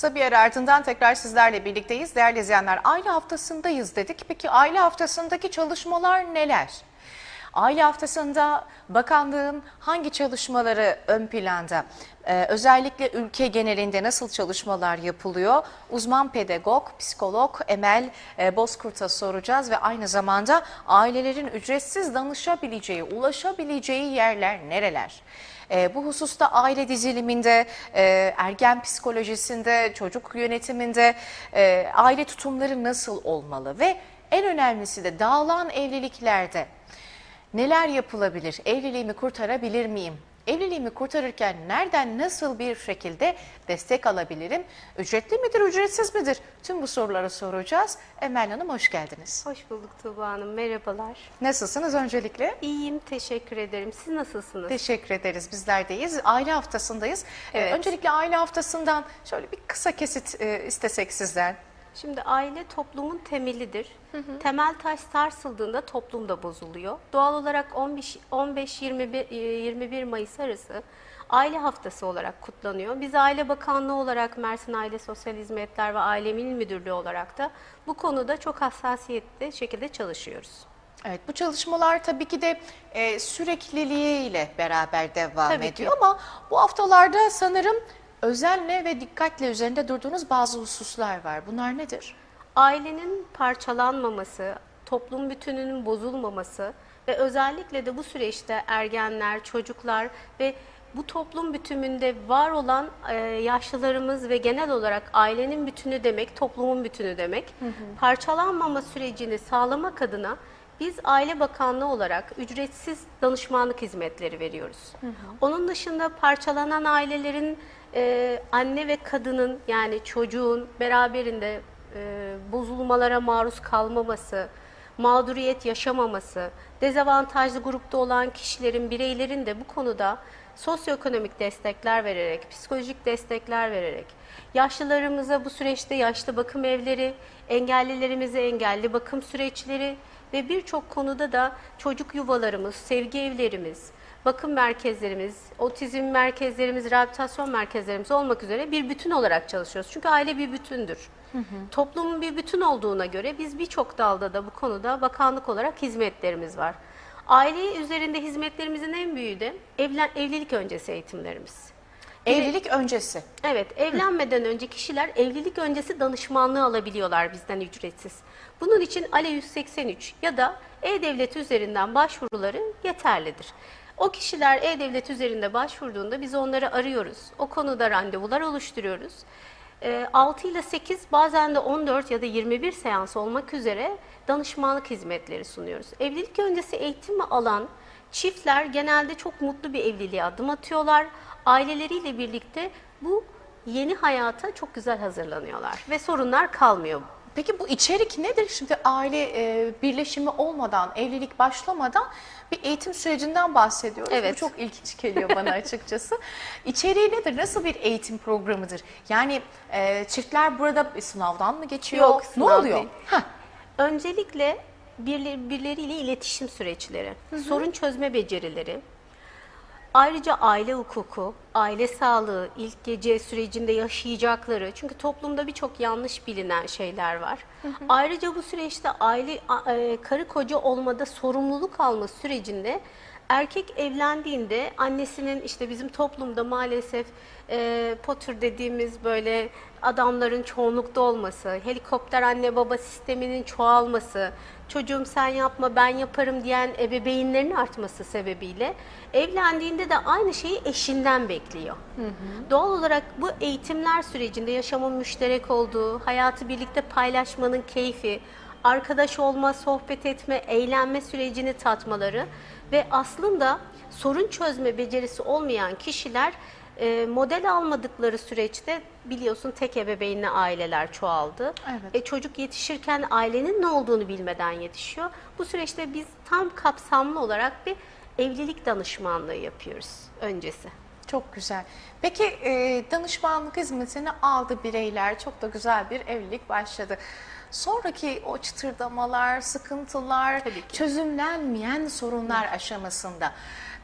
Kısa bir ara ardından tekrar sizlerle birlikteyiz. Değerli izleyenler aile haftasındayız dedik. Peki aile haftasındaki çalışmalar neler? Aile haftasında bakanlığın hangi çalışmaları ön planda? Ee, özellikle ülke genelinde nasıl çalışmalar yapılıyor? Uzman pedagog, psikolog Emel e, Bozkurt'a soracağız ve aynı zamanda ailelerin ücretsiz danışabileceği, ulaşabileceği yerler nereler? E, bu hususta aile diziliminde, e, ergen psikolojisinde, çocuk yönetiminde e, aile tutumları nasıl olmalı ve en önemlisi de dağılan evliliklerde neler yapılabilir? Evliliğimi kurtarabilir miyim? Evliliğimi kurtarırken nereden nasıl bir şekilde destek alabilirim? Ücretli midir, ücretsiz midir? Tüm bu soruları soracağız. Emel Hanım hoş geldiniz. Hoş bulduk Tuğba Hanım. Merhabalar. Nasılsınız öncelikle? İyiyim, teşekkür ederim. Siz nasılsınız? Teşekkür ederiz. Bizler deyiz. Aile haftasındayız. Ee, Evet. Öncelikle aile haftasından şöyle bir kısa kesit e, istesek sizden. Şimdi aile toplumun temelidir. Temel taş sarsıldığında toplum da bozuluyor. Doğal olarak 15-21 21 Mayıs arası aile haftası olarak kutlanıyor. Biz Aile Bakanlığı olarak Mersin Aile Sosyal Hizmetler ve Aile Milli Müdürlüğü olarak da bu konuda çok hassasiyetli şekilde çalışıyoruz. Evet bu çalışmalar tabii ki de e, sürekliliğiyle beraber devam Tabii ki. ediyor ama bu haftalarda sanırım özenle ve dikkatle üzerinde durduğunuz bazı hususlar var. Bunlar nedir? Ailenin parçalanmaması, toplum bütününün bozulmaması ve özellikle de bu süreçte ergenler, çocuklar ve bu toplum bütününde var olan e, yaşlılarımız ve genel olarak ailenin bütünü demek, toplumun bütünü demek. Parçalanmama sürecini sağlamak adına biz Aile Bakanlığı olarak ücretsiz danışmanlık hizmetleri veriyoruz. Onun dışında parçalanan ailelerin e, anne ve kadının yani çocuğun beraberinde e, bozulmalara maruz kalmaması, mağduriyet yaşamaması, dezavantajlı grupta olan kişilerin, bireylerin de bu konuda sosyoekonomik destekler vererek, psikolojik destekler vererek, yaşlılarımıza bu süreçte yaşlı bakım evleri, engellilerimize engelli bakım süreçleri ve birçok konuda da çocuk yuvalarımız, sevgi evlerimiz, bakım merkezlerimiz, otizm merkezlerimiz, rehabilitasyon merkezlerimiz olmak üzere bir bütün olarak çalışıyoruz. Çünkü aile bir bütündür. Toplumun bir bütün olduğuna göre biz birçok dalda da bu konuda bakanlık olarak hizmetlerimiz var. Aile üzerinde hizmetlerimizin en büyüğü de evlen, evlilik öncesi eğitimlerimiz. Evlilik öncesi. Evet, evlenmeden önce kişiler evlilik öncesi danışmanlığı alabiliyorlar bizden ücretsiz. Bunun için ALE 183 ya da E-Devlet üzerinden başvuruları yeterlidir. O kişiler E-Devlet üzerinde başvurduğunda biz onları arıyoruz. O konuda randevular oluşturuyoruz. Ee, 6 ile 8 bazen de 14 ya da 21 seans olmak üzere danışmanlık hizmetleri sunuyoruz. Evlilik öncesi eğitimi alan çiftler genelde çok mutlu bir evliliğe adım atıyorlar. Aileleriyle birlikte bu yeni hayata çok güzel hazırlanıyorlar ve sorunlar kalmıyor. Peki bu içerik nedir? Şimdi aile e, birleşimi olmadan, evlilik başlamadan bir eğitim sürecinden bahsediyoruz. Evet. Bu çok ilginç geliyor bana açıkçası. İçeriği nedir? Nasıl bir eğitim programıdır? Yani e, çiftler burada sınavdan mı geçiyor? Yok, ne sınav oluyor? değil. Heh, Öncelikle birleri, birileriyle iletişim süreçleri, sorun çözme becerileri, ayrıca aile hukuku, aile sağlığı, ilk gece sürecinde yaşayacakları, çünkü toplumda birçok yanlış bilinen şeyler var. Ayrıca bu süreçte aile e, karı koca olmada sorumluluk alma sürecinde erkek evlendiğinde annesinin işte bizim toplumda maalesef e, Potter dediğimiz böyle adamların çoğunlukta olması, helikopter anne baba sisteminin çoğalması, çocuğum sen yapma ben yaparım diyen ebeveynlerin artması sebebiyle evlendiğinde de aynı şeyi eşinden bekliyor. Doğal olarak bu eğitimler sürecinde yaşamın müşterek olduğu, hayatı birlikte paylaşmanın keyfi, arkadaş olma, sohbet etme, eğlenme sürecini tatmaları ve aslında sorun çözme becerisi olmayan kişiler e, model almadıkları süreçte biliyorsun tek ebeveynli aileler çoğaldı. Evet. E, çocuk yetişirken ailenin ne olduğunu bilmeden yetişiyor. Bu süreçte biz tam kapsamlı olarak bir evlilik danışmanlığı yapıyoruz öncesi. Çok güzel. Peki e, danışmanlık hizmetini aldı bireyler. Çok da güzel bir evlilik başladı. sonraki o çıtırdamalar, sıkıntılar, çözümlenmeyen sorunlar aşamasında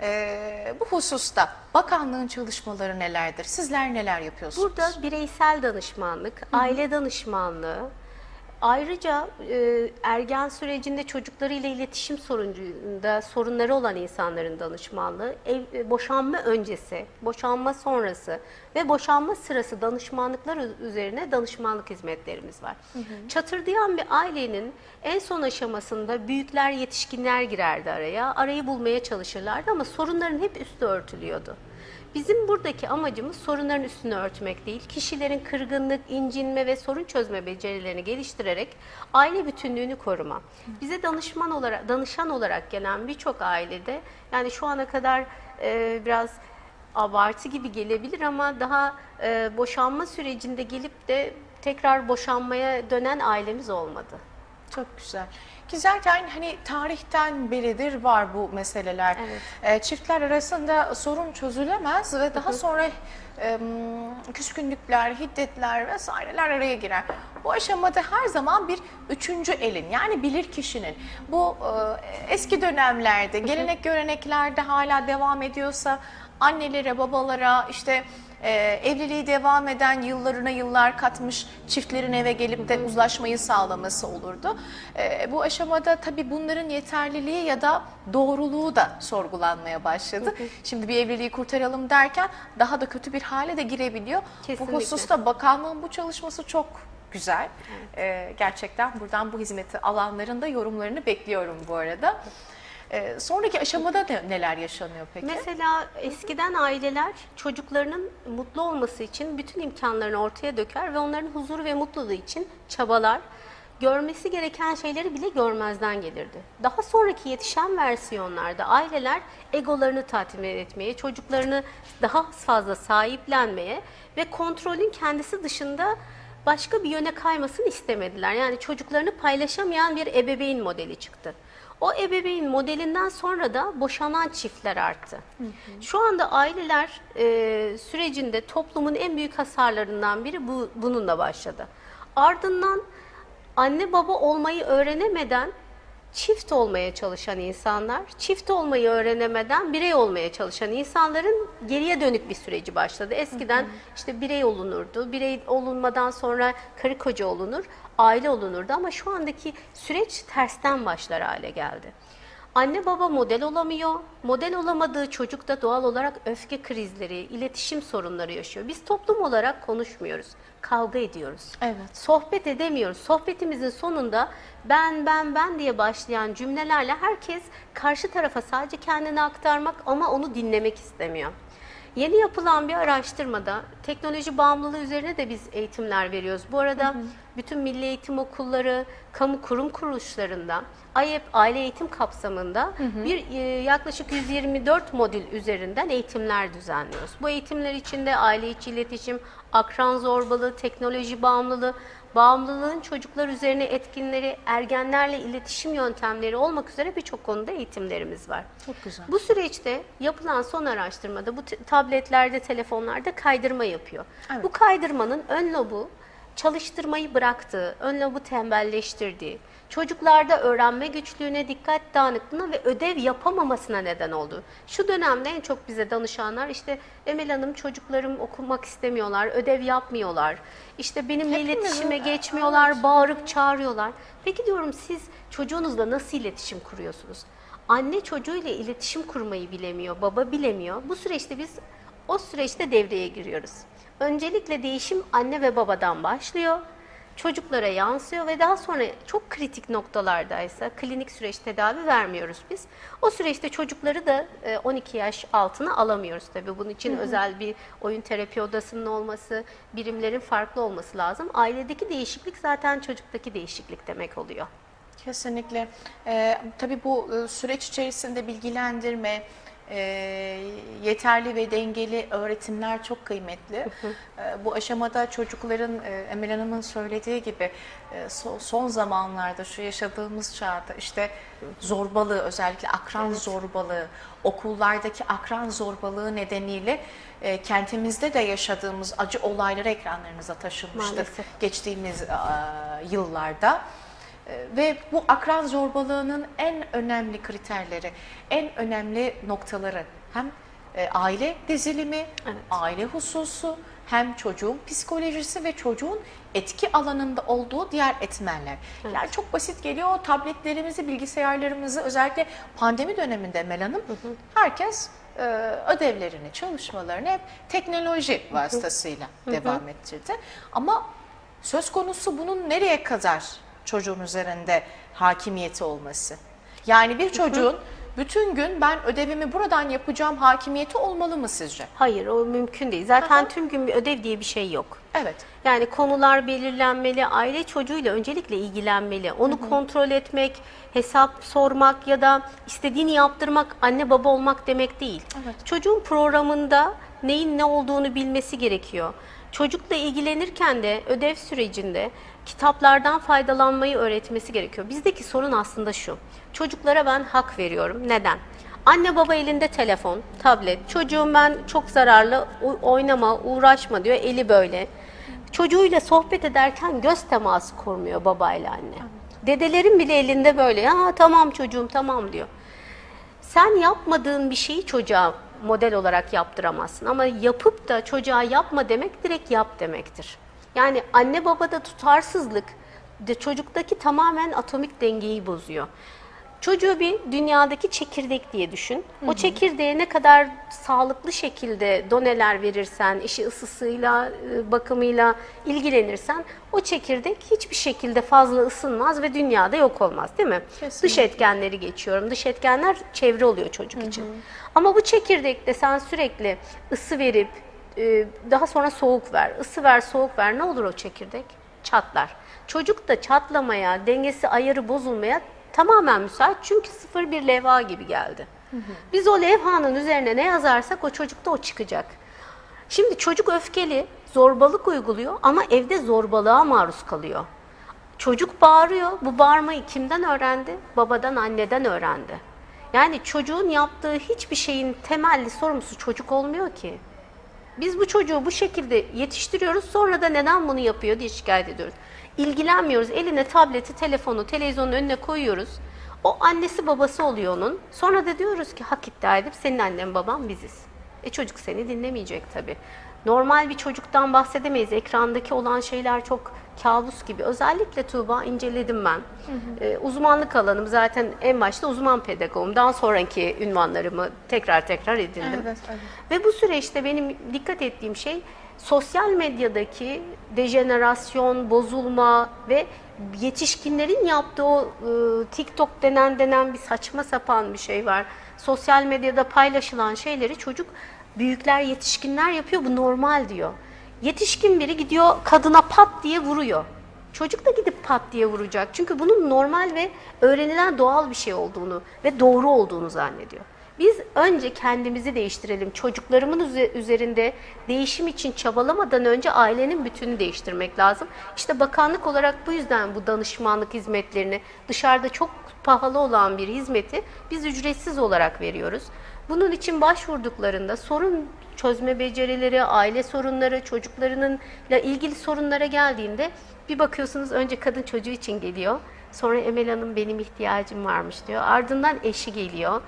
e, bu hususta bakanlığın çalışmaları nelerdir? Sizler neler yapıyorsunuz? Burada bireysel danışmanlık, aile danışmanlığı, ayrıca e, ergen sürecinde çocuklarıyla iletişim sorununda sorunları olan insanların danışmanlığı, ev, e, boşanma öncesi, boşanma sonrası ve boşanma sırası danışmanlıklar üzerine danışmanlık hizmetlerimiz var. Çatırdayan bir ailenin en son aşamasında büyükler, yetişkinler girerdi araya, arayı bulmaya çalışırlardı ama sorunların hep üstü örtülüyordu. Bizim buradaki amacımız sorunların üstünü örtmek değil, kişilerin kırgınlık, incinme ve sorun çözme becerilerini geliştirerek aile bütünlüğünü koruma. Bize danışman olarak, danışan olarak gelen birçok ailede, yani şu ana kadar e, biraz abartı gibi gelebilir ama daha e, boşanma sürecinde gelip de tekrar boşanmaya dönen ailemiz olmadı. Çok güzel. Ki zaten hani tarihten beridir var bu meseleler. Evet. Ee, çiftler arasında sorun çözülemez ve daha sonra e, küskünlükler, hiddetler vesaireler araya girer. Bu aşamada her zaman bir üçüncü elin yani bilir kişinin bu e, eski dönemlerde, gelenek göreneklerde hala devam ediyorsa annelere, babalara işte e, evliliği devam eden yıllarına yıllar katmış çiftlerin eve gelip de uzlaşmayı sağlaması olurdu. E, bu aşamada tabii bunların yeterliliği ya da doğruluğu da sorgulanmaya başladı. Şimdi bir evliliği kurtaralım derken daha da kötü bir hale de girebiliyor. Kesinlikle. Bu hususta bakanlığın bu çalışması çok güzel. E, gerçekten buradan bu hizmeti alanların da yorumlarını bekliyorum bu arada. E, sonraki aşamada ne- neler yaşanıyor peki? Mesela eskiden aileler çocuklarının mutlu olması için bütün imkanlarını ortaya döker ve onların huzuru ve mutluluğu için çabalar. Görmesi gereken şeyleri bile görmezden gelirdi. Daha sonraki yetişen versiyonlarda aileler egolarını tatmin etmeye, çocuklarını daha fazla sahiplenmeye ve kontrolün kendisi dışında başka bir yöne kaymasını istemediler. Yani çocuklarını paylaşamayan bir ebeveyn modeli çıktı. O ebeveyn modelinden sonra da boşanan çiftler arttı. Şu anda aileler e, sürecinde toplumun en büyük hasarlarından biri bu, bununla başladı. Ardından anne baba olmayı öğrenemeden çift olmaya çalışan insanlar, çift olmayı öğrenemeden birey olmaya çalışan insanların geriye dönük bir süreci başladı. Eskiden işte birey olunurdu, birey olunmadan sonra karı koca olunur, aile olunurdu ama şu andaki süreç tersten başlar hale geldi. Anne baba model olamıyor. Model olamadığı çocuk da doğal olarak öfke krizleri, iletişim sorunları yaşıyor. Biz toplum olarak konuşmuyoruz. Kavga ediyoruz. Evet. Sohbet edemiyoruz. Sohbetimizin sonunda ben ben ben diye başlayan cümlelerle herkes karşı tarafa sadece kendini aktarmak ama onu dinlemek istemiyor. Yeni yapılan bir araştırmada teknoloji bağımlılığı üzerine de biz eğitimler veriyoruz. Bu arada bütün milli eğitim okulları, kamu kurum kuruluşlarında AYEP aile eğitim kapsamında bir e, yaklaşık 124 modül üzerinden eğitimler düzenliyoruz. Bu eğitimler içinde aile içi iletişim, akran zorbalığı, teknoloji bağımlılığı, bağımlılığın çocuklar üzerine etkinleri, ergenlerle iletişim yöntemleri olmak üzere birçok konuda eğitimlerimiz var. Çok güzel. Bu süreçte yapılan son araştırmada bu tabletlerde, telefonlarda kaydırma yapıyor. Evet. Bu kaydırmanın ön lobu çalıştırmayı bıraktığı, ön lobu tembelleştirdiği, çocuklarda öğrenme güçlüğüne, dikkat dağınıklığına ve ödev yapamamasına neden oldu. Şu dönemde en çok bize danışanlar işte Emel Hanım çocuklarım okumak istemiyorlar, ödev yapmıyorlar. İşte benimle Hepimizin, iletişime geçmiyorlar, bağırıp çağırıyorlar. Peki diyorum siz çocuğunuzla nasıl iletişim kuruyorsunuz? Anne çocuğuyla iletişim kurmayı bilemiyor, baba bilemiyor. Bu süreçte biz o süreçte devreye giriyoruz. Öncelikle değişim anne ve babadan başlıyor. Çocuklara yansıyor ve daha sonra çok kritik noktalardaysa klinik süreç tedavi vermiyoruz biz. O süreçte çocukları da e, 12 yaş altına alamıyoruz tabii. Bunun için özel bir oyun terapi odasının olması, birimlerin farklı olması lazım. Ailedeki değişiklik zaten çocuktaki değişiklik demek oluyor. Kesinlikle. Ee, tabii bu e, süreç içerisinde bilgilendirme, e, yeterli ve dengeli öğretimler çok kıymetli. E, bu aşamada çocukların e, Emel Hanım'ın söylediği gibi e, so- son zamanlarda şu yaşadığımız çağda işte zorbalığı özellikle akran zorbalığı, okullardaki akran zorbalığı nedeniyle e, kentimizde de yaşadığımız acı olayları ekranlarınıza taşınmıştır Maalesef. geçtiğimiz yıllarda. Ve bu akran zorbalığının en önemli kriterleri, en önemli noktaları hem e, aile dizilimi, Evet. aile hususu, hem çocuğun psikolojisi ve çocuğun etki alanında olduğu diğer etmenler. Yani çok basit geliyor tabletlerimizi, bilgisayarlarımızı özellikle pandemi döneminde Emel Hanım herkes e, ödevlerini, çalışmalarını hep teknoloji vasıtasıyla devam ettirdi. Ama söz konusu bunun nereye kadar çocuğun üzerinde hakimiyeti olması? Yani bir çocuğun bütün gün ben ödevimi buradan yapacağım hakimiyeti olmalı mı sizce? Hayır o mümkün değil. Zaten tüm gün bir ödev diye bir şey yok. Evet. Yani konular belirlenmeli, aile çocuğuyla öncelikle ilgilenmeli. Onu kontrol etmek, hesap sormak ya da istediğini yaptırmak anne baba olmak demek değil. Evet. Çocuğun programında neyin ne olduğunu bilmesi gerekiyor. Çocukla ilgilenirken de ödev sürecinde kitaplardan faydalanmayı öğretmesi gerekiyor. Bizdeki sorun aslında şu. Çocuklara ben hak veriyorum. Neden? Anne baba elinde telefon, tablet. Çocuğum ben çok zararlı, oynama, uğraşma diyor. Eli böyle. Çocuğuyla sohbet ederken göz teması kurmuyor babayla anne. Dedelerin bile elinde böyle. Ya tamam çocuğum tamam diyor. Sen yapmadığın bir şeyi çocuğa model olarak yaptıramazsın. Ama yapıp da çocuğa yapma demek direkt yap demektir. Yani anne babada tutarsızlık de çocuktaki tamamen atomik dengeyi bozuyor. Çocuğu bir dünyadaki çekirdek diye düşün. O çekirdeğe ne kadar sağlıklı şekilde doneler verirsen, işi ısısıyla, e, bakımıyla ilgilenirsen o çekirdek hiçbir şekilde fazla ısınmaz ve dünyada yok olmaz değil mi? Kesinlikle. Dış etkenleri geçiyorum. Dış etkenler çevre oluyor çocuk için. Ama bu çekirdekte sen sürekli ısı verip e, daha sonra soğuk ver, ısı ver, soğuk ver ne olur o çekirdek? Çatlar. Çocuk da çatlamaya, dengesi ayarı bozulmaya tamamen müsait çünkü sıfır bir levha gibi geldi. Biz o levhanın üzerine ne yazarsak o çocukta o çıkacak. Şimdi çocuk öfkeli, zorbalık uyguluyor ama evde zorbalığa maruz kalıyor. Çocuk bağırıyor. Bu bağırmayı kimden öğrendi? Babadan, anneden öğrendi. Yani çocuğun yaptığı hiçbir şeyin temelli sorumlusu çocuk olmuyor ki. Biz bu çocuğu bu şekilde yetiştiriyoruz. Sonra da neden bunu yapıyor diye şikayet ediyoruz. İlgilenmiyoruz. Eline tableti, telefonu, televizyonun önüne koyuyoruz. O annesi babası oluyor onun. Sonra da diyoruz ki hak iddia edip senin annen baban biziz. E çocuk seni dinlemeyecek tabii. Normal bir çocuktan bahsedemeyiz. Ekrandaki olan şeyler çok kabus gibi. Özellikle Tuğba inceledim ben. Ee, uzmanlık alanım zaten en başta uzman pedagogum. Daha sonraki ünvanlarımı tekrar tekrar edindim. Evet, evet. Ve bu süreçte benim dikkat ettiğim şey sosyal medyadaki dejenerasyon, bozulma ve yetişkinlerin yaptığı o e, TikTok denen denen bir saçma sapan bir şey var. Sosyal medyada paylaşılan şeyleri çocuk büyükler, yetişkinler yapıyor. Bu normal diyor. Yetişkin biri gidiyor kadına pat diye vuruyor. Çocuk da gidip pat diye vuracak. Çünkü bunun normal ve öğrenilen doğal bir şey olduğunu ve doğru olduğunu zannediyor. Biz önce kendimizi değiştirelim. Çocuklarımın üze- üzerinde değişim için çabalamadan önce ailenin bütününü değiştirmek lazım. İşte bakanlık olarak bu yüzden bu danışmanlık hizmetlerini dışarıda çok pahalı olan bir hizmeti biz ücretsiz olarak veriyoruz. Bunun için başvurduklarında sorun çözme becerileri, aile sorunları, çocuklarının ile ilgili sorunlara geldiğinde bir bakıyorsunuz önce kadın çocuğu için geliyor. Sonra Emel Hanım benim ihtiyacım varmış diyor. Ardından eşi geliyor.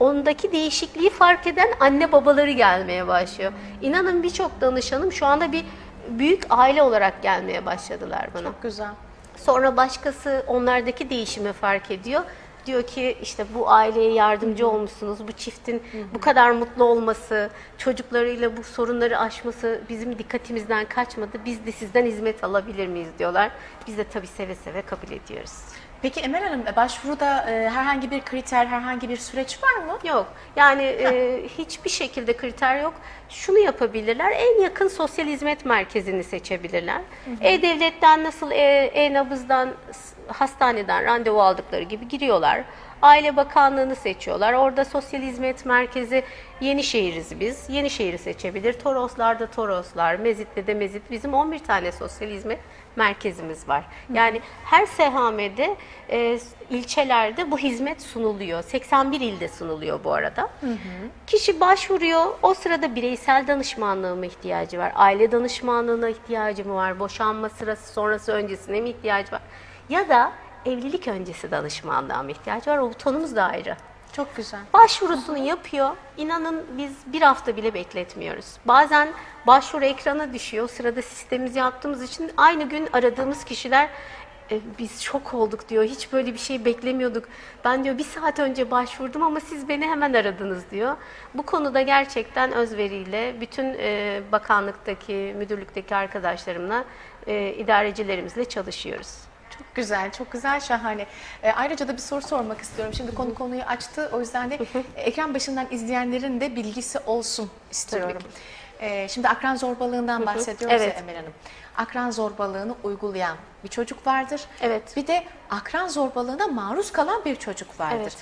Ondaki değişikliği fark eden anne babaları gelmeye başlıyor. İnanın birçok danışanım şu anda bir büyük aile olarak gelmeye başladılar bana. Çok güzel. Sonra başkası onlardaki değişimi fark ediyor. Diyor ki işte bu aileye yardımcı olmuşsunuz, bu çiftin bu kadar mutlu olması, çocuklarıyla bu sorunları aşması bizim dikkatimizden kaçmadı. Biz de sizden hizmet alabilir miyiz diyorlar. Biz de tabii seve seve kabul ediyoruz. Peki Emel Hanım başvuruda e, herhangi bir kriter, herhangi bir süreç var mı? Yok. Yani e, hiçbir şekilde kriter yok. Şunu yapabilirler. En yakın sosyal hizmet merkezini seçebilirler. E-Devlet'ten nasıl e- E-Nabız'dan hastaneden randevu aldıkları gibi giriyorlar. Aile Bakanlığı'nı seçiyorlar. Orada Sosyal Hizmet Merkezi Yenişehir'iz biz. Yenişehir'i seçebilir. Toroslar'da Toroslar, Mezit'te de Mezit. Bizim 11 tane sosyal hizmet merkezimiz var. Yani her sehamede, e, ilçelerde bu hizmet sunuluyor. 81 ilde sunuluyor bu arada. Kişi başvuruyor. O sırada bireysel danışmanlığa mı ihtiyacı var? Aile danışmanlığına ihtiyacı mı var? Boşanma sırası, sonrası, öncesine mi ihtiyacı var? Ya da evlilik öncesi danışmanlığa ihtiyacı var? O butonumuz da ayrı. Çok güzel. Başvurusunu yapıyor. İnanın biz bir hafta bile bekletmiyoruz. Bazen başvuru ekrana düşüyor. O sırada sistemimizi yaptığımız için aynı gün aradığımız kişiler "E, biz şok olduk diyor. Hiç böyle bir şey beklemiyorduk. Ben diyor bir saat önce başvurdum ama siz beni hemen aradınız diyor. Bu konuda gerçekten özveriyle bütün e, bakanlıktaki, müdürlükteki arkadaşlarımla, e, idarecilerimizle çalışıyoruz. Çok güzel, çok güzel, şahane. E, ayrıca da bir soru sormak istiyorum. Şimdi konu konuyu açtı. O yüzden de ekran başından izleyenlerin de bilgisi olsun istiyorum. E, şimdi akran zorbalığından bahsediyoruz Evet. ya Emel Hanım. Akran zorbalığını uygulayan bir çocuk vardır. Evet. Bir de akran zorbalığına maruz kalan bir çocuk vardır. Evet.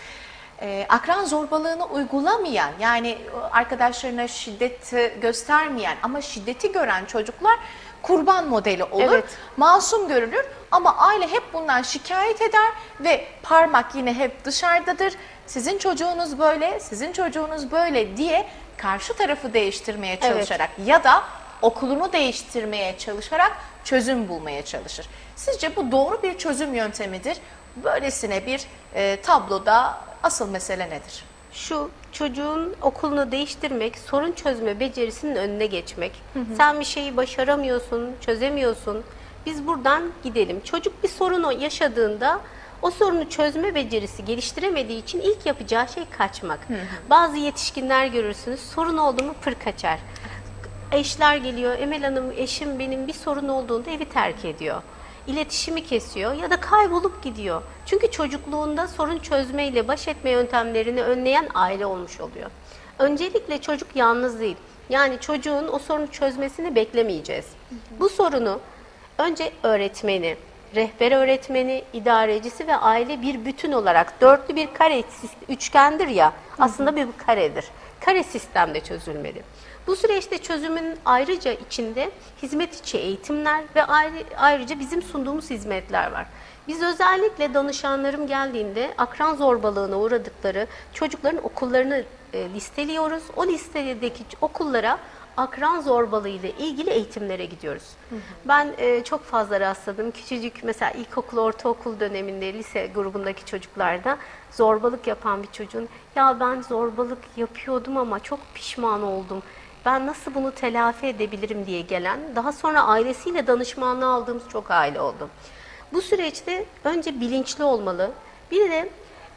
E, akran zorbalığını uygulamayan yani arkadaşlarına şiddet göstermeyen ama şiddeti gören çocuklar kurban modeli olur. Evet. Masum görülür ama aile hep bundan şikayet eder ve parmak yine hep dışarıdadır. Sizin çocuğunuz böyle, sizin çocuğunuz böyle diye karşı tarafı değiştirmeye Evet. çalışarak ya da okulunu değiştirmeye çalışarak çözüm bulmaya çalışır. Sizce bu doğru bir çözüm yöntemidir? Böylesine bir e, tabloda asıl mesele nedir? Şu çocuğun okulunu değiştirmek, sorun çözme becerisinin önüne geçmek. Sen bir şeyi başaramıyorsun, çözemiyorsun. Biz buradan gidelim. Çocuk bir sorunu yaşadığında o sorunu çözme becerisi geliştiremediği için ilk yapacağı şey kaçmak. Bazı yetişkinler görürsünüz sorun oldu mu pır kaçar. Eşler geliyor, Emel Hanım eşim benim bir sorun olduğunda evi terk ediyor. İletişimi kesiyor ya da kaybolup gidiyor. Çünkü çocukluğunda sorun çözmeyle baş etme yöntemlerini önleyen aile olmuş oluyor. Öncelikle çocuk yalnız değil. Yani çocuğun o sorunu çözmesini beklemeyeceğiz. Bu sorunu önce öğretmeni, rehber öğretmeni, idarecisi ve aile bir bütün olarak dörtlü bir kare üçgendir ya aslında bir karedir. Kare sistemde çözülmeli. Bu süreçte çözümün ayrıca içinde hizmet içi eğitimler ve ayrı- ayrıca bizim sunduğumuz hizmetler var. Biz özellikle danışanlarım geldiğinde akran zorbalığına uğradıkları çocukların okullarını e, listeliyoruz. O listedeki okullara akran zorbalığı ile ilgili eğitimlere gidiyoruz. Ben e, çok fazla rastladım. Küçücük mesela ilkokul, ortaokul döneminde lise grubundaki çocuklarda zorbalık yapan bir çocuğun ya ben zorbalık yapıyordum ama çok pişman oldum. Ben nasıl bunu telafi edebilirim diye gelen, daha sonra ailesiyle danışmanlığı aldığımız çok aile oldu. Bu süreçte önce bilinçli olmalı. Bir de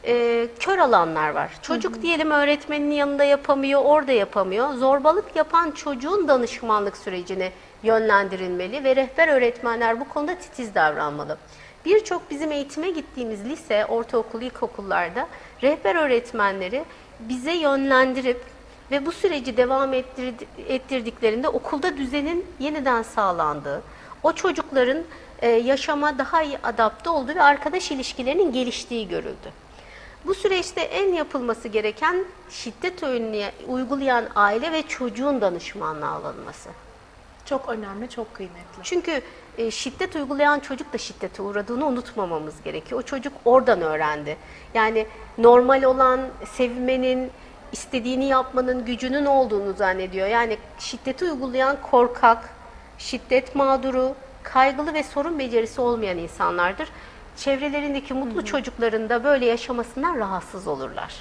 e, kör alanlar var. Çocuk diyelim öğretmenin yanında yapamıyor, orada yapamıyor. Zorbalık yapan çocuğun danışmanlık sürecine yönlendirilmeli ve rehber öğretmenler bu konuda titiz davranmalı. Birçok bizim eğitime gittiğimiz lise, ortaokul, ilkokullarda rehber öğretmenleri bize yönlendirip ve bu süreci devam ettirdi- ettirdiklerinde okulda düzenin yeniden sağlandığı, o çocukların e, yaşama daha iyi adapte olduğu ve arkadaş ilişkilerinin geliştiği görüldü. Bu süreçte en yapılması gereken şiddet uygulayan aile ve çocuğun danışmanlığa alınması. Çok önemli, çok kıymetli. Çünkü e, şiddet uygulayan çocuk da şiddete uğradığını unutmamamız gerekiyor. O çocuk oradan öğrendi. Yani normal olan sevmenin, istediğini yapmanın gücünün olduğunu zannediyor. Yani şiddeti uygulayan korkak, şiddet mağduru, kaygılı ve sorun becerisi olmayan insanlardır. Çevrelerindeki mutlu çocukların da böyle yaşamasından rahatsız olurlar.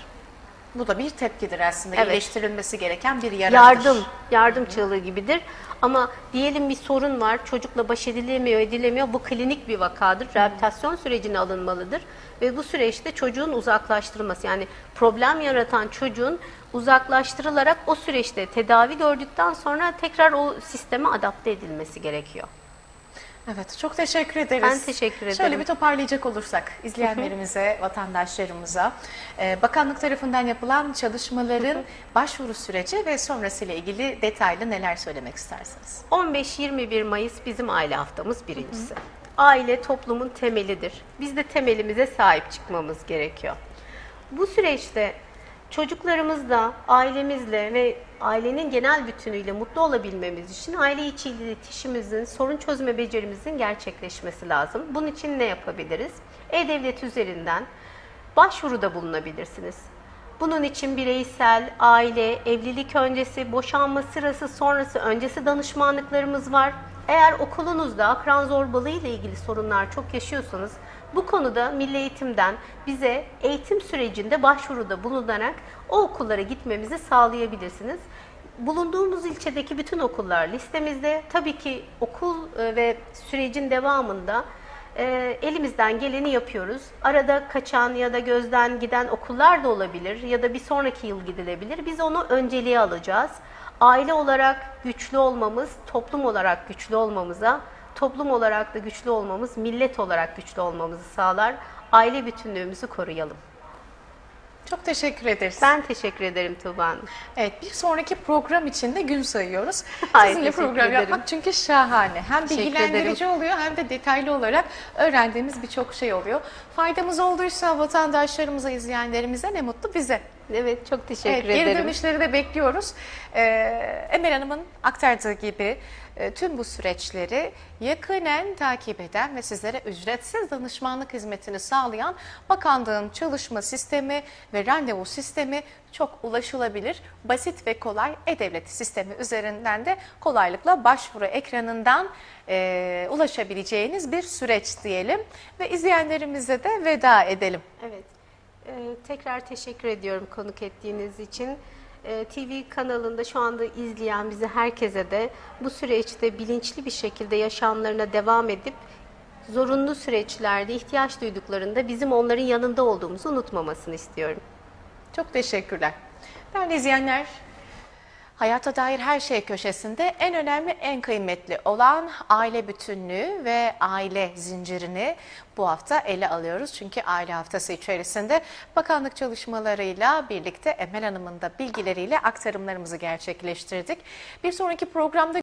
Bu da bir tepkidir aslında. Evet. İyileştirilmesi gereken bir yaradır. Yardım, yardım çığlığı gibidir. Ama diyelim bir sorun var, çocukla baş edilemiyor, edilemiyor. Bu klinik bir vakadır. Rehabilitasyon sürecine alınmalıdır. Ve bu süreçte çocuğun uzaklaştırılması, yani problem yaratan çocuğun uzaklaştırılarak o süreçte tedavi gördükten sonra tekrar o sisteme adapte edilmesi gerekiyor. Evet, çok teşekkür ederiz. Ben teşekkür Şöyle ederim. bir toparlayacak olursak izleyenlerimize, vatandaşlarımıza e, bakanlık tarafından yapılan çalışmaların başvuru süreci ve sonrasıyla ilgili detaylı neler söylemek istersiniz? 15-21 Mayıs bizim aile haftamız birincisi. Aile toplumun temelidir. Biz de temelimize sahip çıkmamız gerekiyor. Bu süreçte çocuklarımızla, ailemizle ve ailenin genel bütünüyle mutlu olabilmemiz için aile içi iletişimimizin, sorun çözme becerimizin gerçekleşmesi lazım. Bunun için ne yapabiliriz? E-Devlet üzerinden başvuruda bulunabilirsiniz. Bunun için bireysel, aile, evlilik öncesi, boşanma sırası, sonrası, öncesi danışmanlıklarımız var. Eğer okulunuzda akran zorbalığı ile ilgili sorunlar çok yaşıyorsanız bu konuda Milli Eğitim'den bize eğitim sürecinde başvuruda bulunarak o okullara gitmemizi sağlayabilirsiniz. Bulunduğumuz ilçedeki bütün okullar listemizde. Tabii ki okul e, ve sürecin devamında e, elimizden geleni yapıyoruz. Arada kaçan ya da gözden giden okullar da olabilir ya da bir sonraki yıl gidilebilir. Biz onu önceliğe alacağız. Aile olarak güçlü olmamız, toplum olarak güçlü olmamıza, toplum olarak da güçlü olmamız, millet olarak güçlü olmamızı sağlar. Aile bütünlüğümüzü koruyalım. Çok teşekkür ederiz. Ben teşekkür ederim Tuğba Hanım. Evet bir sonraki program için de gün sayıyoruz. Ay, Sizinle program ederim. yapmak çünkü şahane. Hem Teşekkür bilgilendirici oluyor hem de detaylı olarak öğrendiğimiz birçok şey oluyor. Faydamız olduysa vatandaşlarımıza, izleyenlerimize ne mutlu bize. Evet, çok teşekkür Evet, geri ederim. dönüşleri de bekliyoruz. Ee, Emel Hanım'ın aktardığı gibi e, tüm bu süreçleri yakinen takip eden ve sizlere ücretsiz danışmanlık hizmetini sağlayan bakanlığın çalışma sistemi ve randevu sistemi çok ulaşılabilir, basit ve kolay e-devlet sistemi üzerinden de kolaylıkla başvuru ekranından e, ulaşabileceğiniz bir süreç diyelim ve izleyenlerimize de veda edelim. Evet. Ee, tekrar teşekkür ediyorum konuk ettiğiniz için. Ee, TV kanalında şu anda izleyen bizi herkese de bu süreçte bilinçli bir şekilde yaşamlarına devam edip zorunlu süreçlerde ihtiyaç duyduklarında bizim onların yanında olduğumuzu unutmamasını istiyorum. Çok teşekkürler. Değerli izleyenler, hayata dair her şey köşesinde en önemli, en kıymetli olan aile bütünlüğü ve aile zincirini bu hafta ele alıyoruz. Çünkü aile haftası içerisinde bakanlık çalışmalarıyla birlikte Emel Hanım'ın da bilgileriyle aktarımlarımızı gerçekleştirdik. Bir sonraki programda